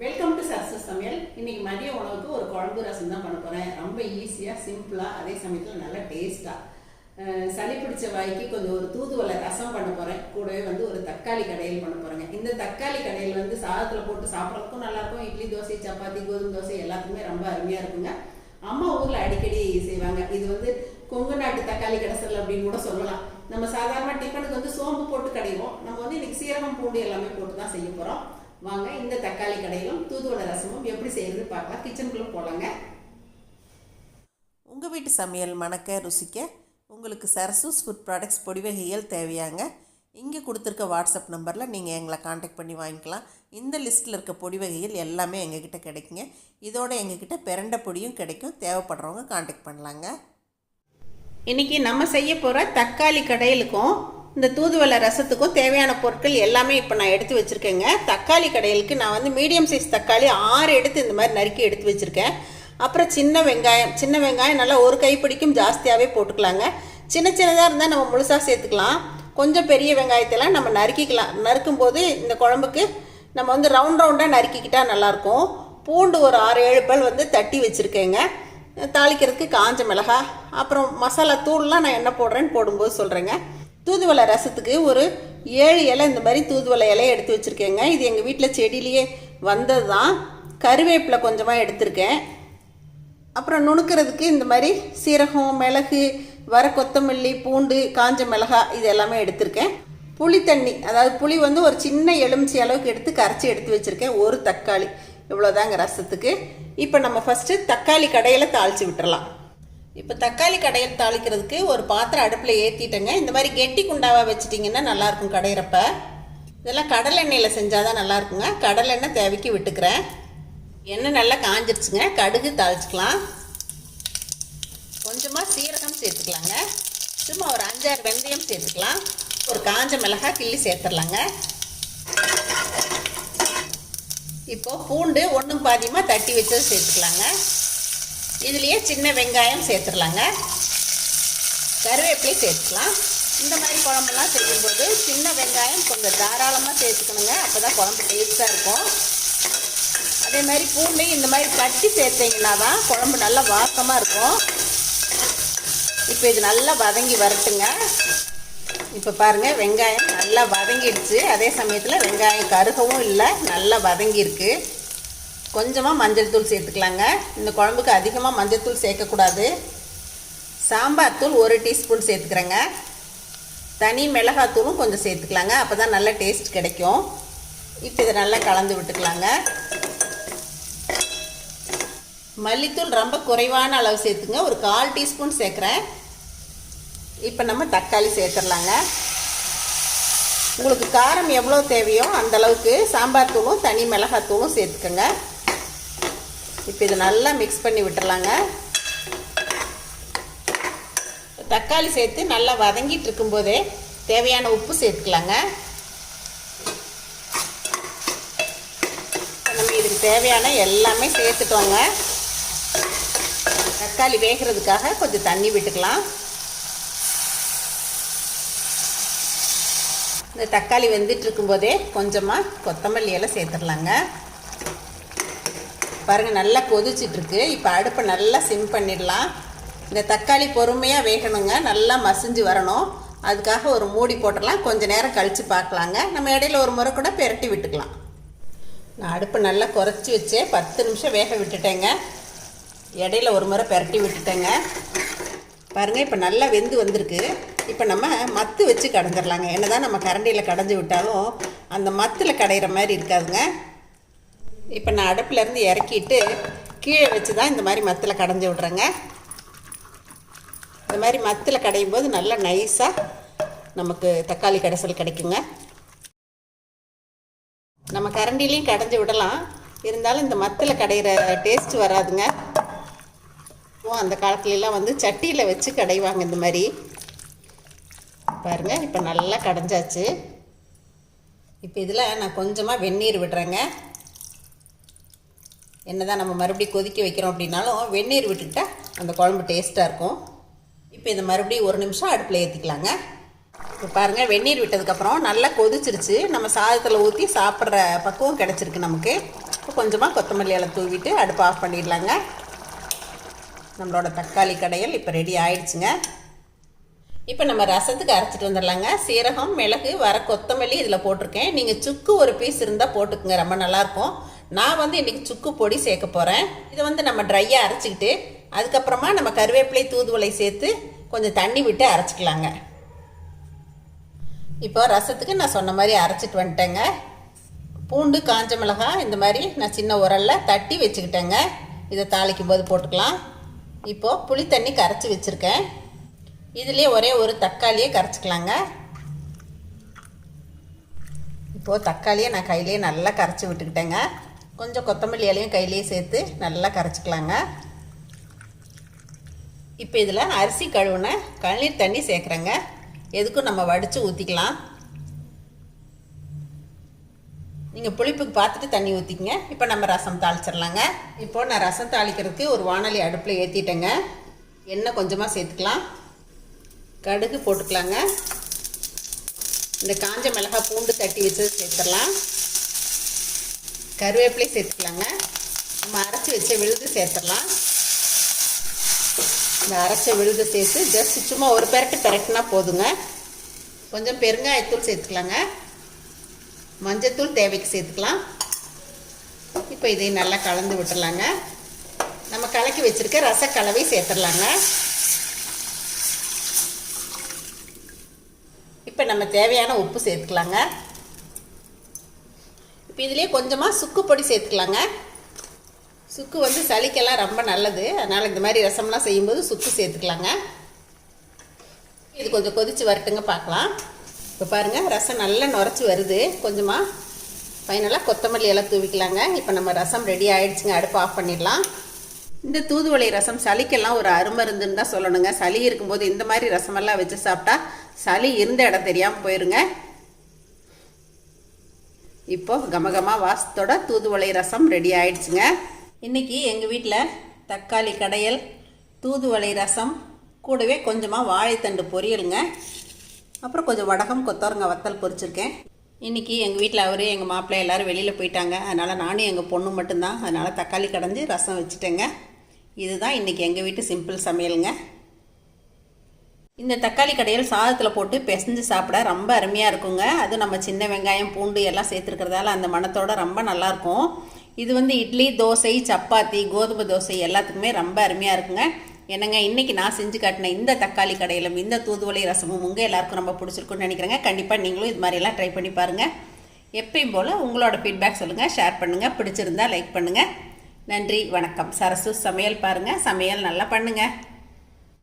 Welcome to success சமையல். இன்னைக்கு மதிய உணவுக்கு ஒரு குழம்பு ரசம் தான் பண்ண போறேன். ரொம்ப ஈஸியா சிம்பிளா அதே சமயத்துல நல்லா டேஸ்டா சளி பிடிச்ச வாய்க்கு கொஞ்சம் ஒரு தூதுவளை ரசம் பண்ண போறேன். கூடவே வந்து ஒரு தக்காளி கடையில் பண்ண போறேங்க. இந்த தக்காளி கடையில் வந்து சாதத்துல போட்டு சாப்பிட்றதுக்கும் நல்லா இருக்கும் இட்லி தோசை சப்பாத்தி கோதுமை தோசை எல்லாத்துக்குமே ரொம்ப அருமையா இருக்குங்க. அம்மா ஊர்ல அடிக்கடி செய்வாங்க. இது வந்து கொங்கு நாட்டு தக்காளி கடைசல் அப்படின்னு கூட சொல்லலாம். நம்ம சாதாரண டிஃபனுக்கு வந்து சோம்பு போட்டு கடைவோம். நம்ம வந்து இன்னைக்கு சீரகம் பூண்டு எல்லாமே போட்டு தான் செய்ய போறோம். வாங்க இந்த தக்காளி கடையிலும் தூதுவளை ரசமும் எப்படி செய்யறது பார்க்கலாம். கிச்சனுக்குள்ள போலாங்க. உங்கள் வீட்டு சமையல் மணக்க ருசிக்க உங்களுக்கு சரசூஸ் ஃபுட் ப்ராடக்ட்ஸ் பொடி வகைகள் தேவையாங்க. இங்கே கொடுத்துருக்க வாட்ஸ்அப் நம்பரில் நீங்கள் எங்களை காண்டாக்ட் பண்ணி வாங்கிக்கலாம். இந்த லிஸ்ட்டில் இருக்க பொடி வகைகள் எல்லாமே எங்ககிட்ட கிடைக்குங்க. இதோட எங்ககிட்ட பிரண்ட பொடியும் கிடைக்கும். தேவைப்படுறவங்க காண்டாக்ட் பண்ணலாங்க. இன்னைக்கு நம்ம செய்ய போற தக்காளி கடையிலுக்கும் இந்த தூதுவளை ரசத்துக்கும் தேவையான பொருட்கள் எல்லாமே இப்போ நான் எடுத்து வச்சுருக்கேங்க. தக்காளி கடையிலுக்கு நான் வந்து மீடியம் சைஸ் தக்காளி ஆறு எடுத்து இந்த மாதிரி நறுக்கி எடுத்து வச்சுருக்கேன். அப்புறம் சின்ன வெங்காயம் சின்ன வெங்காயம் நல்லா ஒரு கைப்பிடிக்கும் ஜாஸ்தியாகவே போட்டுக்கலாங்க. சின்ன சின்னதாக இருந்தால் நம்ம முழுசாக சேர்த்துக்கலாம். கொஞ்சம் பெரிய வெங்காயத்தெல்லாம் நம்ம நறுக்கிக்கலாம். நறுக்கும் போது இந்த குழம்புக்கு நம்ம வந்து ரவுண்ட் ரவுண்டாக நறுக்கிக்கிட்டால் நல்லாயிருக்கும். பூண்டு ஒரு ஆறு ஏழு பல் வந்து தட்டி வச்சுருக்கேங்க. தாளிக்கிறதுக்கு காஞ்ச மிளகா அப்புறம் மசாலா தூள்லாம் நான் என்ன போடுறேன்னு போடும்போது சொல்கிறேங்க தூதுவளை ரசத்துக்கு ஒரு ஏழு இலை இந்த மாதிரி தூதுவளை இலையை எடுத்து வச்சுருக்கேங்க. இது எங்கள் வீட்டில் செடியிலேயே வந்தது தான் கருவேப்பிலை கொஞ்சமாக எடுத்திருக்கேன். அப்புறம் நுணுக்கிறதுக்கு இந்த மாதிரி சீரகம் மிளகு வர கொத்தமல்லி பூண்டு காஞ்ச மிளகா இது எல்லாமே எடுத்திருக்கேன். புளி தண்ணி அதாவது புளி வந்து ஒரு சின்ன எலுமிச்சி அளவுக்கு எடுத்து கரைச்சி எடுத்து வச்சுருக்கேன். ஒரு தக்காளி. இவ்வளோதாங்க ரசத்துக்கு. இப்போ நம்ம ஃபஸ்ட்டு தக்காளி கடையில் தாளித்து விட்டுறலாம். இப்போ தக்காளி கடையில் தாளிக்கிறதுக்கு ஒரு பாத்திரம் அடுப்பில் ஏற்றிட்டேங்க இந்த மாதிரி கெட்டி குண்டாவாக வச்சிட்டிங்கன்னா நல்லாயிருக்கும் கடையிறப்ப. இதெல்லாம் கடலெண்ணெயில் செஞ்சால் தான் நல்லாயிருக்குங்க. கடலெண்ணெய் தேவைக்கு விட்டுக்கிறேன். எண்ணெய் நல்லா காஞ்சிருச்சுங்க. கடுகு தாளிச்சிக்கலாம். கொஞ்சமாக சீரகம் சேர்த்துக்கலாங்க. சும்மா ஒரு அஞ்சாறு வெந்தயம் சேர்த்துக்கலாம். ஒரு காஞ்ச மிளகாய் கிள்ளி சேர்த்துடலாங்க. இப்போ பூண்டு ஒன்றும் பாதியமாக தட்டி வச்சது சேர்த்துக்கலாங்க. இதுலேயே சின்ன வெங்காயம் சேர்த்துடலாங்க. கருவேப்பிலை சேர்த்துக்கலாம். இந்த மாதிரி குழம்புலாம் செய்யும்போது சின்ன வெங்காயம் கொஞ்சம் தாராளமாக சேர்த்துக்கணுங்க. அப்போ தான் குழம்பு டேஸ்ட்டாக இருக்கும். அதே மாதிரி பூண்டு இந்த மாதிரி பட்டி சேர்த்தீங்கன்னா தான் குழம்பு நல்லா வாசமாக இருக்கும். இப்போ இது நல்லா வதங்கி வரட்டுங்க. இப்போ பாருங்கள் வெங்காயம் நல்லா வதங்கிடுச்சு. அதே சமயத்தில் வெங்காயம் கருகவும் இல்லை நல்லா வதங்கியிருக்கு. கொஞ்சமாக மஞ்சள் தூள் சேர்த்துக்கலாங்க. இந்த குழம்புக்கு அதிகமாக மஞ்சள் தூள் சேர்க்கக்கூடாது. சாம்பார் தூள் ஒரு டீஸ்பூன் சேர்த்துக்கிறேங்க. தனி மிளகாத்தூளும் கொஞ்சம் சேர்த்துக்கலாங்க. அப்போ தான் நல்ல டேஸ்ட் கிடைக்கும். இப்போ இதை நல்லா கலந்து விட்டுக்கலாங்க. மல்லித்தூள் ரொம்ப குறைவான அளவு சேர்த்துங்க. ஒரு கால் டீஸ்பூன் சேர்க்குறேன். இப்போ நம்ம தக்காளி சேர்த்துடலாங்க உங்களுக்கு காரம் எவ்வளோ தேவையோ அந்தளவுக்கு சாம்பார் தூளும் தனி மிளகாத்தூளும் சேர்த்துக்கோங்க. இப்போ இது நல்லா மிக்ஸ் பண்ணி விட்டுறலாங்க. தக்காளி சேர்த்து நல்லா வதங்கிட்டு இருக்கும்போதே தேவையான உப்பு சேர்த்துக்கலாங்க. நம்ம இதுக்கு தேவையான எல்லாமே சேர்த்துட்டோங்க. தக்காளி வேகிறதுக்காக கொஞ்சம் தண்ணி விட்டுக்கலாம். இந்த தக்காளி வெந்துட்டு இருக்கும்போதே கொஞ்சமாக கொத்தமல்லி எல்லாம் சேர்த்துடலாங்க. பாருங்கள் நல்லா கொதிச்சிட்ருக்கு. இப்போ அடுப்பை நல்லா சிம் பண்ணிடலாம். இந்த தக்காளி பொறுமையாக வேகணுங்க. நல்லா மசிஞ்சு வரணும். அதுக்காக ஒரு மூடி போட்டுடலாம். கொஞ்சம் நேரம் கழித்து பார்க்கலாங்க. நம்ம இடையில ஒரு முறை கூட பெரட்டி விட்டுக்கலாம். நான் அடுப்பை நல்லா குறைச்சி வச்சு பத்து நிமிஷம் வேக விட்டுட்டேங்க. இடையில ஒரு முறை பெரட்டி விட்டுட்டேங்க. பாருங்கள் இப்போ நல்லா வெந்து வந்திருக்கு. இப்போ நம்ம மத்து வச்சு கடைஞ்சிடலாங்க என்ன தான் நம்ம கரண்டியில் கடைஞ்சி விட்டாலும் அந்த மத்தில் கடையிற மாதிரி இருக்காதுங்க. இப்போ நான் அடுப்புலேருந்து இறக்கிட்டு கீழே வச்சு தான் இந்த மாதிரி மத்தில் கடைஞ்சி விட்றேங்க. இந்த மாதிரி மத்தில் கடையும் போது நல்லா நைஸாக நமக்கு தக்காளி கடைசல் கிடைக்குங்க. நம்ம கரண்டிலையும் கடைஞ்சி விடலாம். இருந்தாலும் இந்த மத்தில் கடையிற டேஸ்ட் வராதுங்க. அந்த காலத்துலலாம் வந்து சட்டியில் வச்சு கடைவாங்க இந்த மாதிரி. பாருங்கள் இப்போ நல்லா கடைஞ்சாச்சு. இப்போ இதில் நான் கொஞ்சமாக வெந்நீர் விடுறேங்க. என்ன தான் நம்ம மறுபடியும் கொதிக்க வைக்கிறோம் அப்படின்னாலும் வெந்நீர் விட்டுக்கிட்டா அந்த குழம்பு டேஸ்ட்டாக இருக்கும். இப்போ இதை மறுபடியும் ஒரு நிமிஷம் அடுப்பில் ஏற்றிக்கலாங்க இப்போ பாருங்கள் வெந்நீர் விட்டதுக்கப்புறம் நல்லா கொதிச்சிருச்சு. நம்ம சாதத்தில் ஊற்றி சாப்பிட்ற பக்குவம் கிடச்சிருக்கு நமக்கு. இப்போ கொஞ்சமாக கொத்தமல்லி இலை தூவிட்டு அடுப்பு ஆஃப் பண்ணிடலாங்க. நம்மளோட தக்காளி கடையல் இப்போ ரெடி ஆயிடுச்சுங்க. இப்போ நம்ம ரசத்துக்கு அரைச்சிட்டு வந்துடலாங்க. சீரகம் மிளகு வர கொத்தமல்லி இதில் போட்டிருக்கேன். நீங்கள் சுக்கு ஒரு பீஸ் இருந்தால் போட்டுக்குங்க. ரொம்ப நல்லாயிருக்கும் நான் வந்து இன்றைக்கி சுக்கு பொடி சேர்க்க போகிறேன் இதை வந்து நம்ம ட்ரையாக அரைச்சிக்கிட்டு அதுக்கப்புறமா நம்ம கருவேப்பிலை தூதுவளை சேர்த்து கொஞ்சம் தண்ணி விட்டு அரைச்சிக்கலாங்க. இப்போ ரசத்துக்கு நான் சொன்ன மாதிரி அரைச்சிட்டு வந்துட்டேங்க. பூண்டு காஞ்ச மிளகாய் இந்த மாதிரி நான் சின்ன உரலில் தட்டி வச்சுக்கிட்டேங்க. இதை தாளிக்கும் போது போட்டுக்கலாம். இப்போது புளி தண்ணி கரைச்சி வச்சுருக்கேன். இதுலேயே ஒரே ஒரு தக்காளியே கரைச்சிக்கலாங்க. இப்போது தக்காளியை நான் கையிலேயே நல்லா கரைச்சி விட்டுக்கிட்டேங்க. கொஞ்சம் கொத்தமல்லி இலையும் கையிலையும் சேர்த்து நல்லா கரைச்சிக்கலாங்க. இப்போ இதில் அரிசி கழுவுன கழநீர் தண்ணி சேர்க்குறேங்க. எதுக்கும் நம்ம வடித்து ஊற்றிக்கலாம் நீங்கள் புளிப்புக்கு பார்த்துட்டு தண்ணி ஊற்றிக்கங்க இப்போ நம்ம ரசம் தாளிச்சிடலாங்க. இப்போ நான் ரசம் தாளிக்கிறதுக்கு ஒரு வானொலி அடுப்பில் ஏற்றிட்டேங்க எண்ணெய் கொஞ்சமாக சேர்த்துக்கலாம். கடுகு போட்டுக்கலாங்க. இந்த காஞ்ச மிளகாய் பூண்டு தட்டி வச்சது சேர்த்துடலாம். கருவேப்பிலை சேர்த்துக்கலாங்க. நம்ம அரைச்சி வச்ச விழுது சேர்த்துடலாம். இந்த அரைச்ச விழுது சேர்த்து ஜஸ்ட் சும்மா ஒரு பெரட்டு பெரட்டுனா போதுங்க. கொஞ்சம் பெருங்காயத்தூள் சேர்த்துக்கலாங்க. மஞ்சத்தூள் தேவைக்கு சேர்த்துக்கலாம். இப்போ இதை நல்லா கலந்து விட்டுடலாங்க. நம்ம கலக்கி வச்சுருக்க ரசக்கலவை சேர்த்துடலாங்க. இப்போ நம்ம தேவையான உப்பு சேர்த்துக்கலாங்க. இப்போ இதுலேயே கொஞ்சமாக சுக்கு பொடி சேர்த்துக்கலாங்க. சுக்கு வந்து சளிக்கெல்லாம் ரொம்ப நல்லது. அதனால் இந்த மாதிரி ரசம்லாம் செய்யும்போது சுக்கு சேர்த்துக்கலாங்க. இது கொஞ்சம் கொதித்து வரட்டுங்க பார்க்கலாம். இப்போ பாருங்கள் ரசம் நல்லா நுரைச்சி வருது. கொஞ்சமாக ஃபைனலாக கொத்தமல்லி எல்லாம் தூவிக்கலாங்க. இப்போ நம்ம ரசம் ரெடி ஆகிடுச்சுங்க அடுப்பு ஆஃப் பண்ணிடலாம். இந்த தூதுவளை ரசம் சளிக்கெல்லாம் ஒரு அருமருந்துன்னு தான் சொல்லணுங்க. சளி இருக்கும்போது இந்த மாதிரி ரசமெல்லாம் வச்சு சாப்பிட்டா சளி இருந்த இடம் தெரியாமல் போயிருங்க. இப்போ கமகமா வாசத்தோட தூதுவளை ரசம் ரெடி ஆயிடுச்சுங்க. இன்னைக்கு எங்கள் வீட்டில் தக்காளி கடையல் தூதுவளை ரசம் கூடவே கொஞ்சமாக வாழைத்தண்டு பொரியலுங்க. அப்புறம் கொஞ்சம் வடகம் கொத்தவரங்க வத்தல் பொரிச்சிருக்கேன். இன்றைக்கி எங்கள் வீட்டில் அவரு எங்கள் மாப்பிள்ளை எல்லோரும் வெளியில் போயிட்டாங்க. அதனால் நானும் எங்கள் பொண்ணு மட்டும்தான். அதனால் தக்காளி கடைஞ்சி ரசம் வச்சுட்டேங்க. இதுதான் இன்றைக்கி எங்கள் வீட்டு சிம்பிள் சமையலுங்க. இந்த தக்காளி கடையில் சாதத்தில் போட்டு பிசைஞ்சு சாப்பிட ரொம்ப அருமையாக இருக்குங்க. அது நம்ம சின்ன வெங்காயம் பூண்டு எல்லாம் சேர்த்துருக்கிறதால அந்த மணத்தோட ரொம்ப நல்லாயிருக்கும் இது வந்து இட்லி தோசை சப்பாத்தி கோதுமை தோசை எல்லாத்துக்குமே ரொம்ப அருமையாக இருக்குங்க. என்னங்க இன்றைக்கி நான் செஞ்சு காட்டின இந்த தக்காளி கடையிலும் இந்த தூதுவளை ரசமும் உங்கள் எல்லாருக்கும் ரொம்ப பிடிச்சிருக்குன்னு நினைக்கிறேங்க. கண்டிப்பாக நீங்களும் இது மாதிரியெல்லாம் ட்ரை பண்ணி பாருங்கள் எப்பயும் போல் உங்களோட ஃபீட்பேக் சொல்லுங்கள் ஷேர் பண்ணுங்கள் பிடிச்சிருந்தா லைக் பண்ணுங்கள் நன்றி வணக்கம். சரசு சமையல் பாருங்கள் சமையல் நல்லா பண்ணுங்கள்